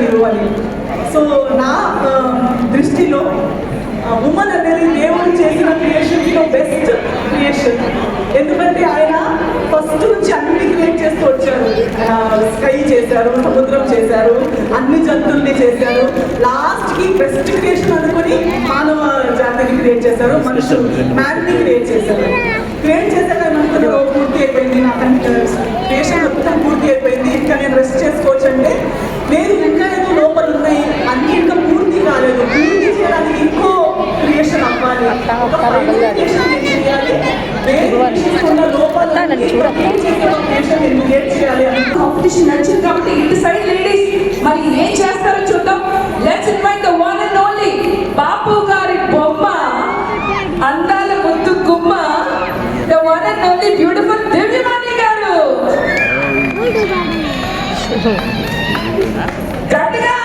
తిరువాలి. So నా దృష్టిలో women అనేది దేవుడు చేసిన క్రియేషన్లో బెస్ట్ క్రియేషన్ ఎందుకంటే ఆయన ఫస్ట్ నుంచి అన్ని క్రియేట్ చేస్తూ వచ్చారు స్కై చేశారు సముద్రం చేశారు అన్ని జంతువుల్ని చేశారు. లాస్ట్కి బెస్ట్ క్రియేషన్ అనుకుని మానవ జాతిని క్రియేట్ చేశారు మనుషులు మ్యాన్ని క్రియేట్ చేశారు. క్రియేట్ చేశాక అనుకున్న పూర్తి అయిపోయింది. నా క్రియేషన్ మొత్తం పూర్తి అయిపోయింది ఇంకా నేను రెస్ట్ చేసుకోవచ్చు అంటే లేదు ఇంకా ఏదో లోపల ఉన్నాయి. అన్ని ఇంకా పూర్తి కాలేదు. పూర్తి చేయడానికి ఇంకో క్రియేషన్ అవ్వాలి. ఒక నేను చేయాలి ఉన్న చేయాలి కాంపిటీషన్ కాబట్టి ఇటు సైడ్ లేడీస్ మరి ఏం చేస్తారో చూద్దాం. Let's invite the one and only Bapu గారి బొమ్మ అందాల ముద్దు గుమ్మ the one and only beautiful Divyavani garu గట్టిగా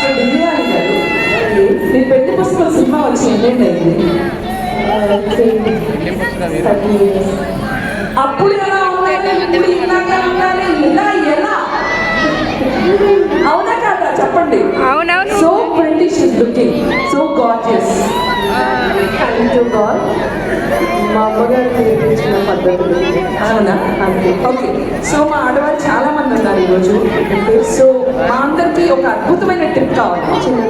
సో దివ్యవాణి గారు మీ పెళ్ళి వచ్చి ఎన్నేళ్ళు అయింది అప్పుడు ఎలా ఉండాలి? ఇప్పుడు ఇలాగే ఉండాలి? ఇలా ఎలా? అవునా కాదా? చెప్పండి. అవునవును. So British is looking so gorgeous మా అమ్మగారు నేర్పించిన పద్ధతులు. అవునా? ఓకే సో మా ఆడవాళ్ళు చాలా మంది ఉన్నారు ఈరోజు. సో మా అందరికి ఒక అద్భుతమైన ట్రిప్ కావాలి. చిన్న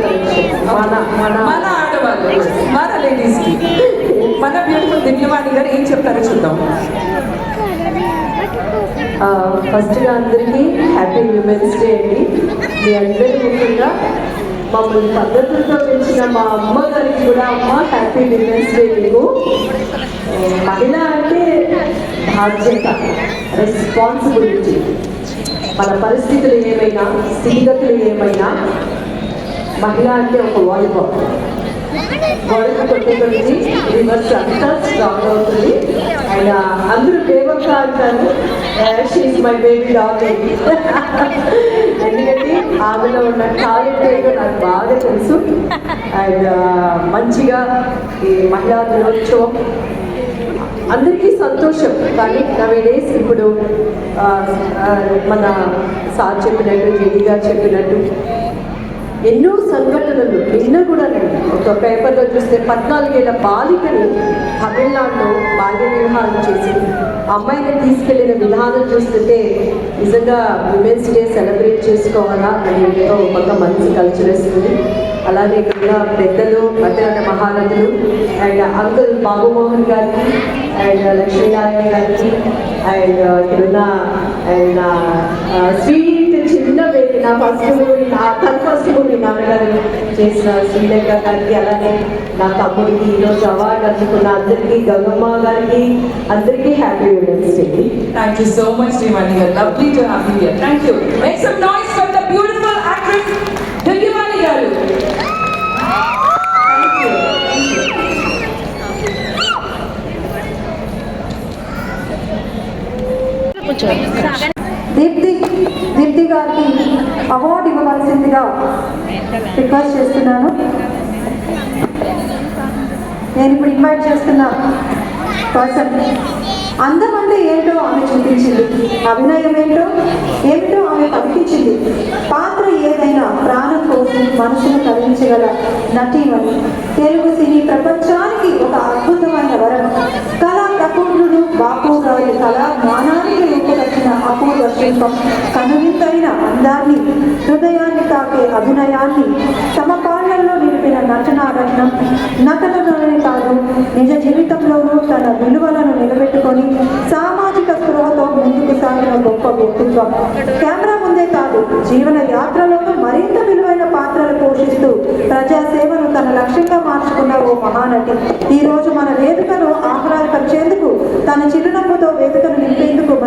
మన మన మన మన లేడీస్ మన బ్యూటిఫుల్ దివ్యవాణి గారు ఏం చెప్తారో చూద్దాం. ఫస్ట్గా అందరికీ హ్యాపీ విమెన్స్ డే అండి. మీ అందరి ముఖ్యంగా మమ్మల్ని పద్ధతులతో పెంచిన మా అమ్మగారికి కూడా అమ్మ హ్యాపీ విమెన్స్ డే మీకు. మహిళ అంటే బాధ్యత రెస్పాన్సిబిలిటీ మన పరిస్థితులు ఏమైనా స్థితిగతులు ఏమైనా మహిళ అంటే ఒక వాలీబాల్ గోడకు కొట్టేకొచ్చి రివర్స్ అంతా స్ట్రాంగ్ అవుతుంది అండ్ అందరూ దేవక్క అంటారు షీఈ్ మై బేబీ డాగ్ ఎందుకంటే ఆమెలో ఉన్న టాలెంట్ ఏంటో నాకు బాగా తెలుసు అండ్ మంచిగా ఈ మహిళా దినోత్సవం అందరికీ సంతోషం కానీ నవే డేస్ ఇప్పుడు మన సార్ చెప్పినట్టు జేడీ గారు చెప్పినట్టు ఎన్నో సంఘటనలు నిన్న కూడా ఒక పేపర్లో చూస్తే పద్నాలుగేళ్ళ బాలికని తమిళనాడులో బాల్య వివాహాలు చేసి అమ్మాయిని తీసుకెళ్ళిన విధానం చూస్తుంటే నిజంగా విమెన్స్ డే సెలబ్రేట్ చేసుకోవాలా అని ఎంతో ఒక మంచి కల్చరేస్తుంది అలాగే ఇక్కడ పెద్దలు మధ్యాహ్న మహానదులు అండ్ అంకుల్ బాబుమోహన్ గారికి అండ్ లక్ష్మీనారాయణ గారికి అండ్ ఇక్కడున్న అండ్ స్వీట్ చిన్న బేబీ నా ఫస్ట్ మూవీ నా తన ఫస్ట్ మూవీ చేసిన శ్రీలేఖ గారికి అలాగే నా తమ్ముడికి ఈరోజు అవార్డు అందుకున్న అందరికీ గంగమ్మ గారికి అందరికీ happy women's day Thank you so much, Srimani garu. Lovely to have you here. Thank you. Make some noise for the beautiful actress, Divyamani garu. Thank you. Deepti Deepti గారికి అవార్డు ఇవ్వవలసిందిగా రిక్వెస్ట్ చేస్తున్నాను. నేను ఇప్పుడు ఇన్వైట్ చేస్తున్న person అందం అంటే ఏంటో ఆమె చూపించింది. అభినయం ఏంటో ఏమిటో ఆమె పంపించింది పాత్ర ఏదైనా ప్రాణం కోసం మనసును కలిగించగల నటీమణి తెలుగు సినీ ప్రపంచానికి శిల్పం కనువిందైన అందాన్ని హృదయాన్ని తాకే అభినయాన్ని తమ పాలనలో నిలిపిన నటనారత్నం నటనలోనే కాదు నిజ జీవితంలోనూ తన విలువలను నిలబెట్టుకొని సామాజిక స్పృహతో ముందుకు సాగిన గొప్ప వ్యక్తిత్వం. కెమెరా ముందే కాదు జీవన యాత్రలోనూ మరింత విలువైన పాత్రలు పోషిస్తూ ప్రజాసేవను తన లక్ష్యంగా మార్చుకున్న ఓ మహానటి. ఈ రోజు మన వేదికను ఆహ్లాదపరిచేందుకు తన చిరునవ్వుతో వేదికను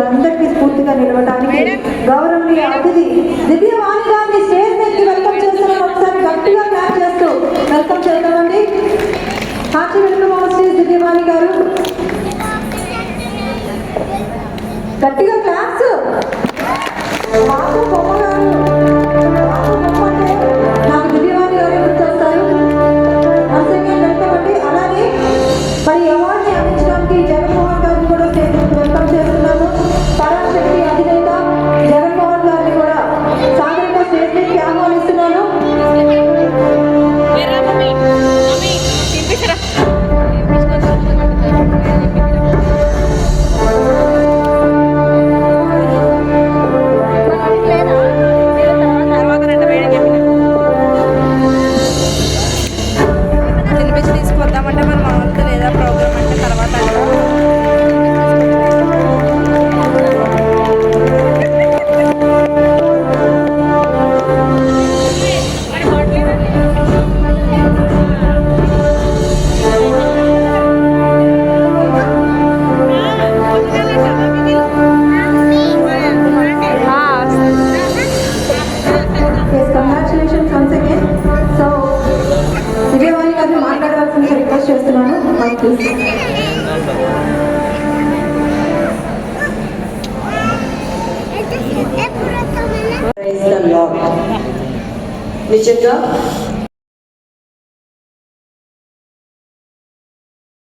మనందరికీ స్ఫూర్తిగా నిలవడానికి గౌరవనీయ అతిథి దివ్యవాణి గారిని స్టేజ్ మీదకి వెల్కమ్ చేస్తున్నాం. ఒకసారి గట్టిగా క్లాప్ చేస్తూ వెల్కమ్ చేద్దామండి. నిజంగా